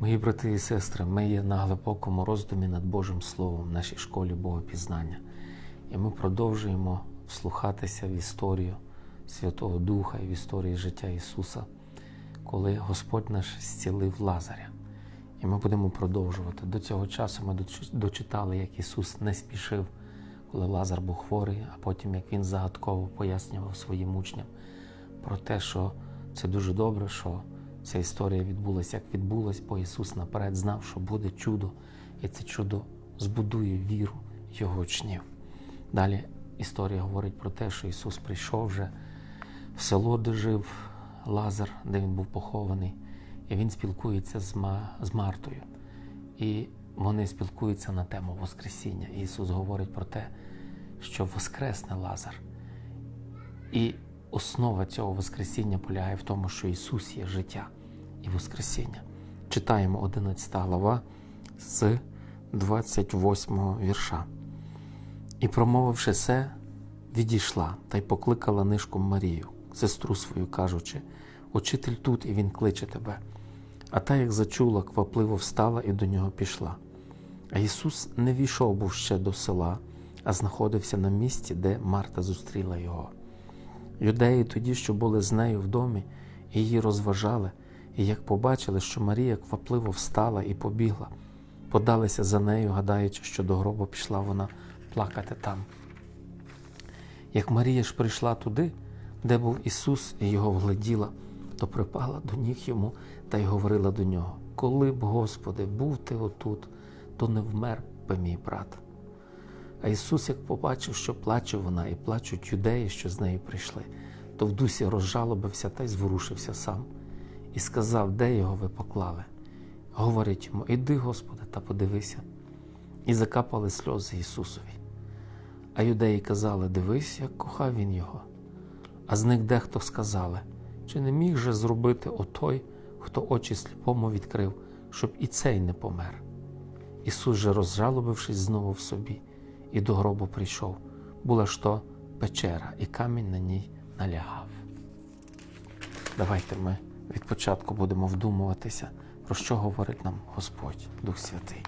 Мої брати і сестри, ми є на глибокому роздумі над Божим Словом в нашій школі Богопізнання. І ми продовжуємо вслухатися в історію Святого Духа і в історії життя Ісуса, коли Господь наш зцілив Лазаря. І ми будемо продовжувати. До цього часу ми дочитали, як Ісус не спішив, коли Лазар був хворий, а потім як Він загадково пояснював своїм учням про те, що це дуже добре, що ця історія відбулася, як відбулась, бо Ісус наперед знав, що буде чудо, і це чудо збудує віру Його учнів. Далі історія говорить про те, що Ісус прийшов вже в село, де жив Лазар, де він був похований, і Він спілкується з, з Мартою. І вони спілкуються на тему Воскресіння. І Ісус говорить про те, що Воскресне Лазар. І основа цього Воскресіння полягає в тому, що Ісус є життя і Воскресіння. Читаємо 11 глава з 28 вірша. І, промовивши це, відійшла та й покликала нишком Марію, сестру свою, кажучи: Учитель тут, і він кличе тебе. А та, як зачула, квапливо встала і до нього пішла. А Ісус не війшов був ще до села, а знаходився на місці, де Марта зустріла його. Юдеї тоді, що були з нею в домі, її розважали, і як побачили, що Марія квапливо встала і побігла, подалися за нею, гадаючи, що до гробу пішла вона плакати там. Як Марія ж прийшла туди, де був Ісус і його вгледіла, то припала до ніг йому та й говорила до нього: Коли б, Господи, був ти отут, то не вмер би мій брат. А Ісус, як побачив, що плаче вона, і плачуть юдеї, що з нею прийшли, то в дусі розжалобився та й зворушився сам, і сказав, де його ви поклали. Говорить йому: Іди, Господи, та подивися. І закапали сльози Ісусові. А юдеї казали: Дивись, як кохав він його. А з них дехто сказали, чи не міг же зробити отой, хто очі сліпому відкрив, щоб і цей не помер. Ісус же, розжалобившись знову в собі, і до гробу прийшов. Була ж то печера, і камінь на ній налягав. Давайте ми від початку будемо вдумуватися, про що говорить нам Господь, Дух Святий.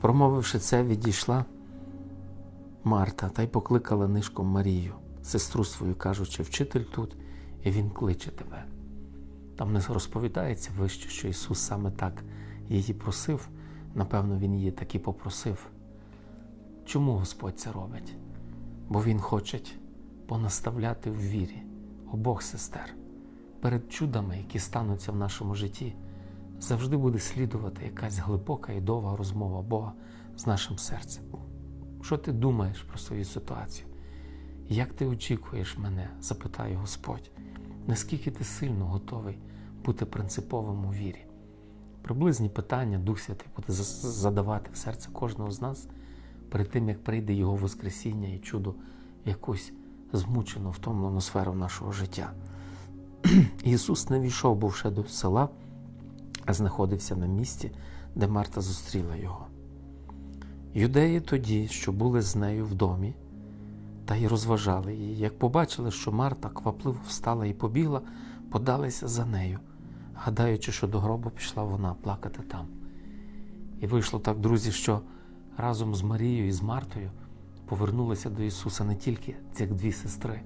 Промовивши це, відійшла Марта та й покликала нишком Марію, сестру свою, кажучи, вчитель тут, і Він кличе тебе. Там не розповідається вище, що Ісус саме так її просив. Напевно, Він її так і попросив. Чому Господь це робить? Бо Він хоче понаставляти в вірі обох сестер. Перед чудами, які стануться в нашому житті, завжди буде слідувати якась глибока і довга розмова Бога з нашим серцем. Що ти думаєш про свою ситуацію? Як ти очікуєш мене? запитає Господь, наскільки ти сильно готовий бути принциповим у вірі? Приблизні питання Дух Святий буде задавати в серце кожного з нас перед тим, як прийде Його Воскресіння і чудо в якусь змучену, втомлену сферу нашого життя. Ісус не війшов був до села, а знаходився на місці, де Марта зустріла його. Юдеї тоді, що були з нею в домі, та й розважали її, як побачили, що Марта квапливо встала і побігла, подалися за нею, гадаючи, що до гробу пішла вона плакати там. І вийшло так, друзі, що разом з Марією і з Мартою повернулися до Ісуса не тільки ці дві сестри,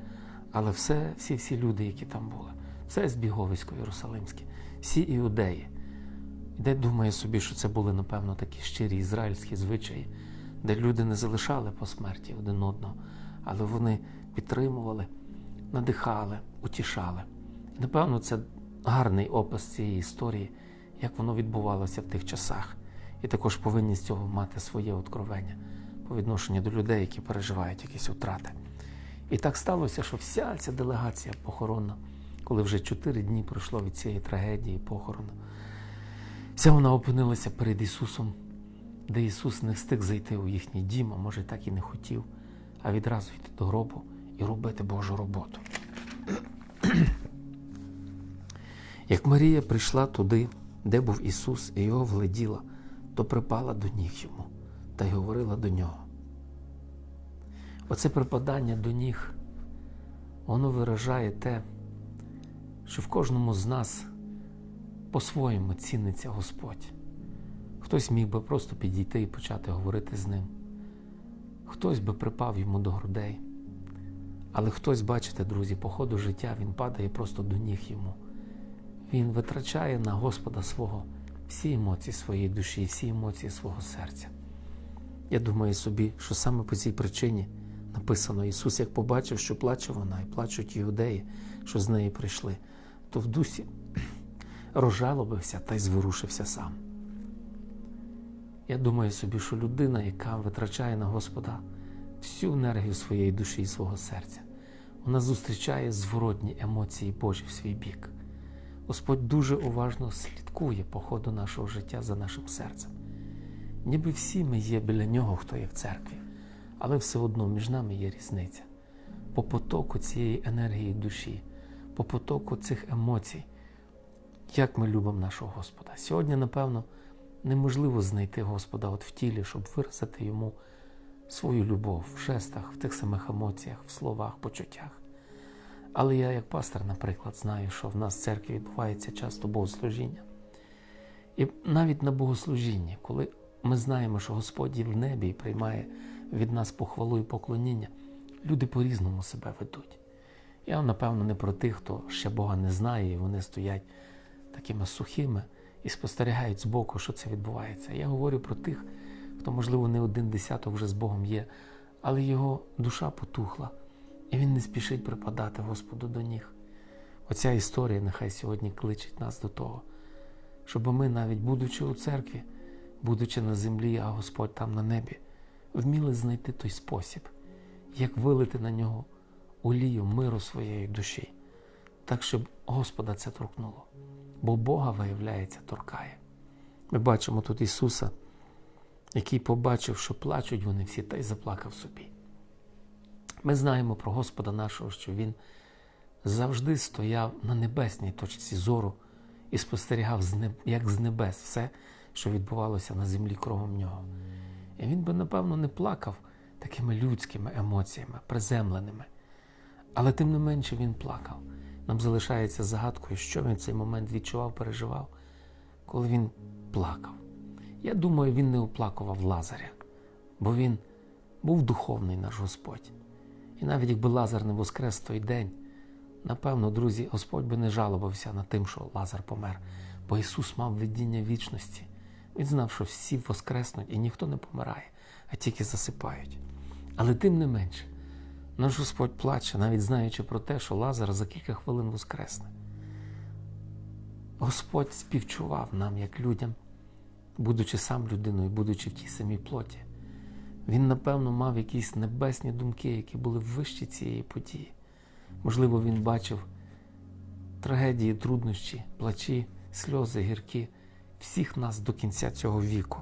але все, всі всі люди, які там були, все збіговисько Єрусалимське, всі іудеї. І де думає собі, що це були, напевно, такі щирі ізраїльські звичаї, де люди не залишали по смерті один одного, але вони підтримували, надихали, утішали. І, напевно, це гарний опис цієї історії, як воно відбувалося в тих часах. І також повинні з цього мати своє откровення по відношенню до людей, які переживають якісь втрати. І так сталося, що вся ця делегація похоронна, коли вже чотири дні пройшло від цієї трагедії похорону, вся вона опинилася перед Ісусом, де Ісус не встиг зайти у їхній дім, а може так і не хотів, а відразу йти до гробу і робити Божу роботу. Як Марія прийшла туди, де був Ісус, і його вгледіла, то припала до ніг йому та й говорила до нього. Оце припадання до ніг, воно виражає те, що в кожному з нас по-своєму ціниться Господь. Хтось міг би просто підійти і почати говорити з ним. Хтось би припав йому до грудей. Але хтось, бачите, друзі, по ходу життя він падає просто до ніг йому. Він витрачає на Господа свого всі емоції своєї душі, всі емоції свого серця. Я думаю собі, що саме по цій причині написано Ісус, як побачив, що плаче вона, і плачуть іудеї, що з неї прийшли, то в дусі розжалобився та й зворушився сам. Я думаю собі, що людина, яка витрачає на Господа всю енергію своєї душі і свого серця, вона зустрічає зворотні емоції Божі в свій бік. Господь дуже уважно слідкує по ходу нашого життя за нашим серцем. Ніби всі ми є біля нього, хто є в церкві, але все одно між нами є різниця. По потоку цієї енергії душі, по потоку цих емоцій, як ми любимо нашого Господа. Сьогодні, напевно, неможливо знайти Господа от в тілі, щоб виразити йому свою любов в жестах, в тих самих емоціях, в словах, почуттях. Але я, як пастор, наприклад, знаю, що в нас в церкві відбувається часто богослужіння. І навіть на богослужінні, коли ми знаємо, що Господь є в небі і приймає від нас похвалу і поклоніння, люди по-різному себе ведуть. Я, напевно, не про тих, хто ще Бога не знає, і вони стоять такими сухими і спостерігають збоку, що це відбувається. Я говорю про тих, хто, можливо, не один десяток вже з Богом є, але його душа потухла, і він не спішить припадати Господу до ніг. Оця історія нехай сьогодні кличить нас до того, щоб ми, навіть будучи у церкві, будучи на землі, а Господь там на небі, вміли знайти той спосіб, як вилити на нього олію миру своєї душі, так, щоб Господа це торкнуло. Бо Бога, виявляється, торкає. Ми бачимо тут Ісуса, який побачив, що плачуть вони всі, та й заплакав собі. Ми знаємо про Господа нашого, що Він завжди стояв на небесній точці зору і спостерігав, як з небес все, що відбувалося на землі кругом нього. І він би, напевно, не плакав такими людськими емоціями, приземленими. Але тим не менше він плакав. Нам залишається загадкою, що він в цей момент відчував, переживав, коли він плакав. Я думаю, він не оплакував Лазаря, бо він був духовний наш Господь. І навіть якби Лазар не воскрес той день, напевно, друзі, Господь би не жалувався над тим, що Лазар помер, бо Ісус мав видіння вічності. Він знав, що всі воскреснуть і ніхто не помирає, а тільки засипають. Але тим не менше, наш Господь плаче, навіть знаючи про те, що Лазар за кілька хвилин воскресне. Господь співчував нам, як людям, будучи сам людиною, будучи в тій самій плоті. Він, напевно, мав якісь небесні думки, які були вищі цієї події. Можливо, він бачив трагедії, труднощі, плачі, сльози, гіркі всіх нас до кінця цього віку.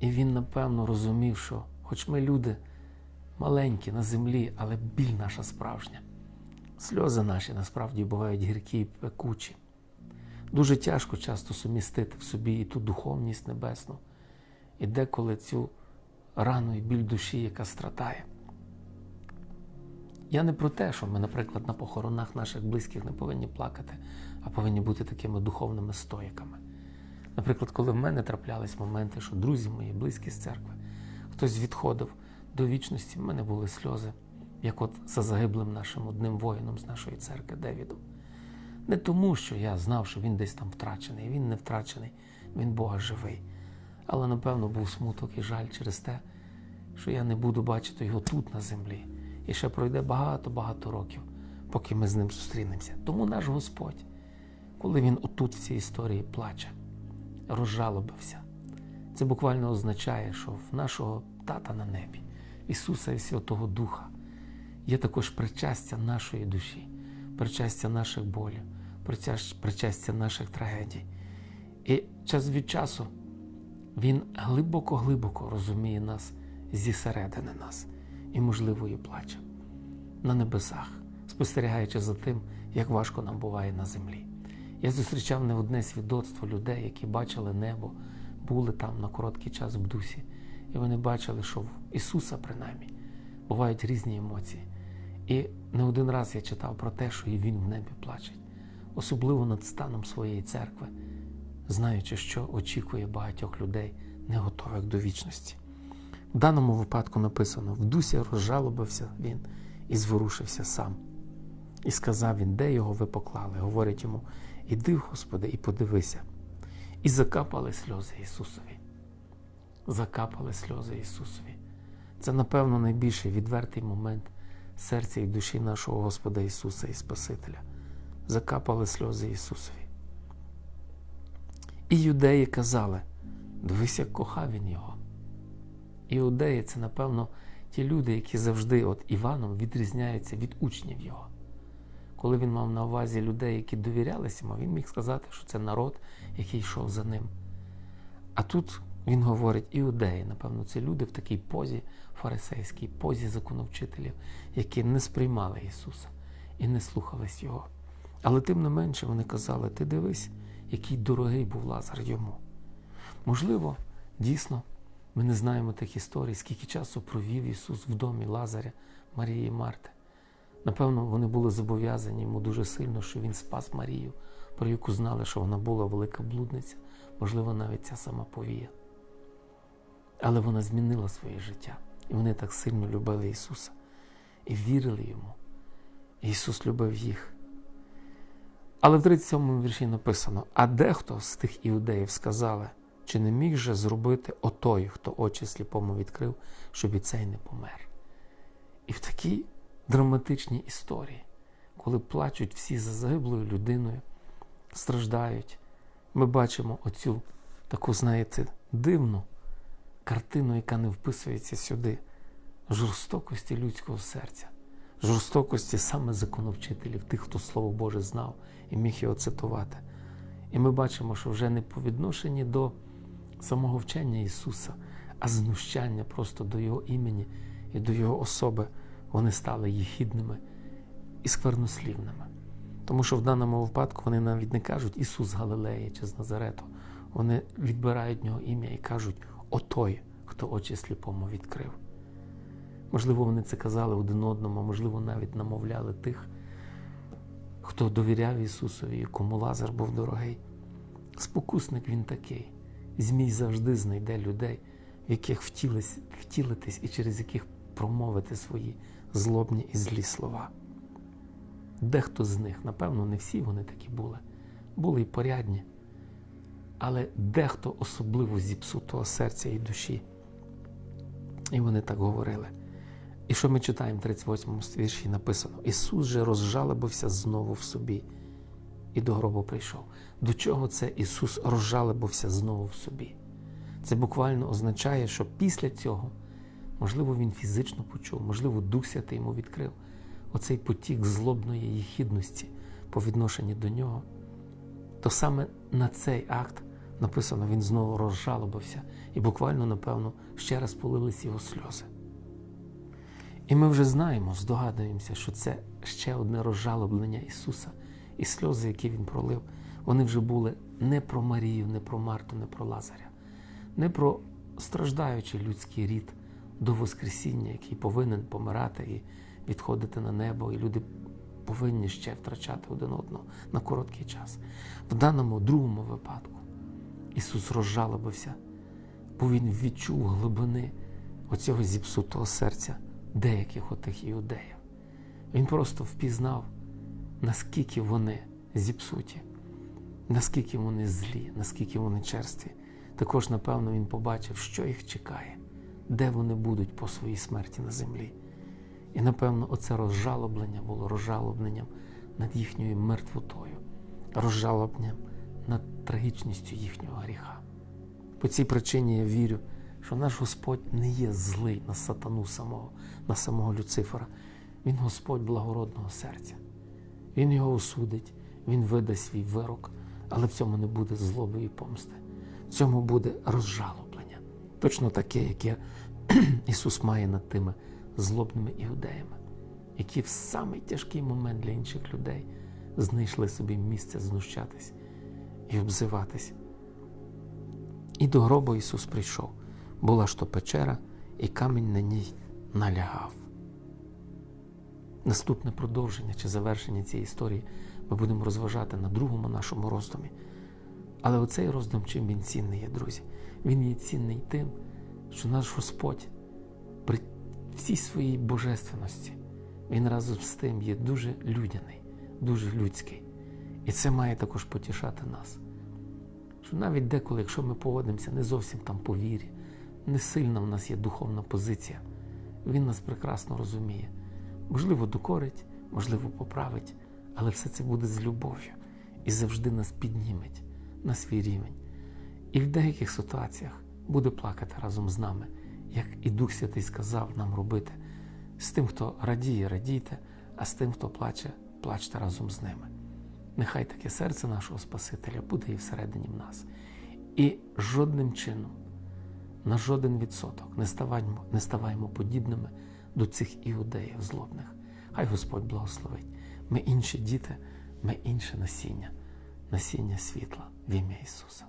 І він, напевно, розумів, що, хоч ми люди маленькі на землі, але біль наша справжня. Сльози наші насправді бувають гіркі і пекучі. Дуже тяжко часто сумістити в собі і ту духовність небесну, і деколи цю рану і біль душі, яка страдає. Я не про те, що ми, наприклад, на похоронах наших близьких не повинні плакати, а повинні бути такими духовними стоїками. Наприклад, коли в мене траплялись моменти, що друзі мої, близькі з церкви, хтось відходив до вічності, в мене були сльози, як от за загиблим нашим одним воїном з нашої церкви Девідом. Не тому, що я знав, що він десь там втрачений, він не втрачений, він Бога живий. Але, напевно, був смуток і жаль через те, що я не буду бачити його тут на землі. І ще пройде багато-багато років, поки ми з ним зустрінемося. Тому наш Господь, коли він отут в цій історії плаче, розжалобився, це буквально означає, що в нашого тата на небі, Ісуса і Святого Духа, є також причастя нашої душі, причастя наших болів, причастя наших трагедій. І час від часу Він глибоко-глибоко розуміє нас зі середини нас і, можливо, і плаче на небесах, спостерігаючи за тим, як важко нам буває на землі. Я зустрічав не одне свідоцтво людей, які бачили небо, були там на короткий час в дусі, і вони бачили, що в Ісуса, принаймні, бувають різні емоції. І не один раз я читав про те, що і Він в небі плаче. особливо над станом своєї церкви, знаючи, що очікує багатьох людей, не готових до вічності. В даному випадку написано: в дусі розжалобився він і зворушився сам. І сказав він, де його ви поклали. Говорять йому: Іди, Господи, і подивися. І закапали сльози Ісусові. Закапали сльози Ісусові. Це, напевно, найбільший відвертий момент серця і душі нашого Господа Ісуса і Спасителя. Закапали сльози Ісусові. І юдеї казали: дивись, як кохав він його. Іудеї це, напевно, ті люди, які завжди от Іваном відрізняються від учнів його. Коли він мав на увазі людей, які довірялися йому, він міг сказати, що це народ, який йшов за ним. А тут він говорить, іудеї, напевно, це люди в такій позі фарисейській, позі законовчителів, які не сприймали Ісуса і не слухались Його. Але тим не менше вони казали: ти дивись, який дорогий був Лазар йому. Можливо, дійсно, ми не знаємо тих історій, скільки часу провів Ісус в домі Лазаря, Марії Марти. Напевно, вони були зобов'язані йому дуже сильно, що він спас Марію, про яку знали, що вона була велика блудниця, можливо, навіть ця сама повія. Але вона змінила своє життя. І вони так сильно любили Ісуса і вірили Йому. Ісус любив їх. Але в 37-му вірші написано: а дехто з тих іудеїв сказали, чи не міг же зробити отой, хто очі сліпому відкрив, щоб і цей не помер. І в такій драматичній історії, коли плачуть всі за загиблою людиною, страждають, ми бачимо оцю таку, знаєте, дивну картину, яка не вписується сюди, жорстокості людського серця, жорстокості саме законовчителів, тих, хто Слово Боже знав і міг його цитувати. І ми бачимо, що вже не по відношенні до самого вчення Ісуса, а знущання просто до Його імені і до Його особи, вони стали їхідними і сквернослівними. Тому що в даному випадку вони навіть не кажуть Ісус з Галилеї чи з Назарету. Вони відбирають нього ім'я і кажуть отой, хто очі сліпому відкрив. Можливо, вони це казали один одному, можливо, навіть намовляли тих, хто довіряв Ісусові, кому Лазар був дорогий. Спокусник він такий. Змій завжди знайде людей, в яких втілитись і через яких промовити свої злобні і злі слова. Дехто з них, напевно, не всі вони такі були, були й порядні, але дехто особливо зіпсутого серця і душі. І вони так говорили. І що ми читаємо в 38 вірші написано: Ісус же розжалобився знову в собі і до гробу прийшов. До чого це Ісус розжалобився знову в собі? Це буквально означає, що після цього, можливо, Він фізично почув, можливо, Дух Святий йому відкрив оцей потік злобної їхідності по відношенню до нього, то саме на цей акт написано, він знову розжалобився і буквально, напевно, ще раз полились його сльози. І ми вже знаємо, здогадуємося, що це ще одне розжалоблення Ісуса і сльози, які Він пролив, вони вже були не про Марію, не про Марту, не про Лазаря, не про страждаючий людський рід до Воскресіння, який повинен помирати і відходити на небо, і люди повинні ще втрачати один одного на короткий час. В даному другому випадку Ісус розжалобився, бо Він відчув глибини оцього зіпсутого серця деяких отих іудеїв. Він просто впізнав, наскільки вони зіпсуті, наскільки вони злі, наскільки вони черстві. Також, напевно, він побачив, що їх чекає, де вони будуть по своїй смерті на землі. І, напевно, оце розжалоблення було розжалобленням над їхньою мертвотою, розжалобленням трагічністю їхнього гріха. По цій причині я вірю, що наш Господь не є злий на сатану самого, на самого Люцифера. Він Господь благородного серця. Він його осудить, Він видасть свій вирок, але в цьому не буде злоби і помсти. В цьому буде розжалоблення. Точно таке, яке Ісус має над тими злобними іудеями, які в самий тяжкий момент для інших людей знайшли собі місце знущатись і обзиватись. І до гробу Ісус прийшов. Була ж то печера, і камінь на ній налягав. Наступне продовження чи завершення цієї історії ми будемо розважати на другому нашому роздумі. Але оцей роздум, чим він цінний є, друзі, він є цінний тим, що наш Господь при всій своїй божественності, він разом з тим є дуже людяний, дуже людський. І це має також потішати нас. Що навіть деколи, якщо ми поводимося не зовсім там по вірі, не сильна в нас є духовна позиція, він нас прекрасно розуміє. Можливо, докорить, можливо, поправить, але все це буде з любов'ю і завжди нас підніметь на свій рівень. І в деяких ситуаціях буде плакати разом з нами, як і Дух Святий сказав нам робити. З тим, хто радіє, радійте, а з тим, хто плаче, плачте разом з ними. Нехай таке серце нашого Спасителя буде і всередині в нас. І жодним чином, на жоден відсоток не ставаймо, не ставаймо подібними до цих іудеїв злобних. Хай Господь благословить. Ми інші діти, ми інше насіння, насіння світла в ім'я Ісуса.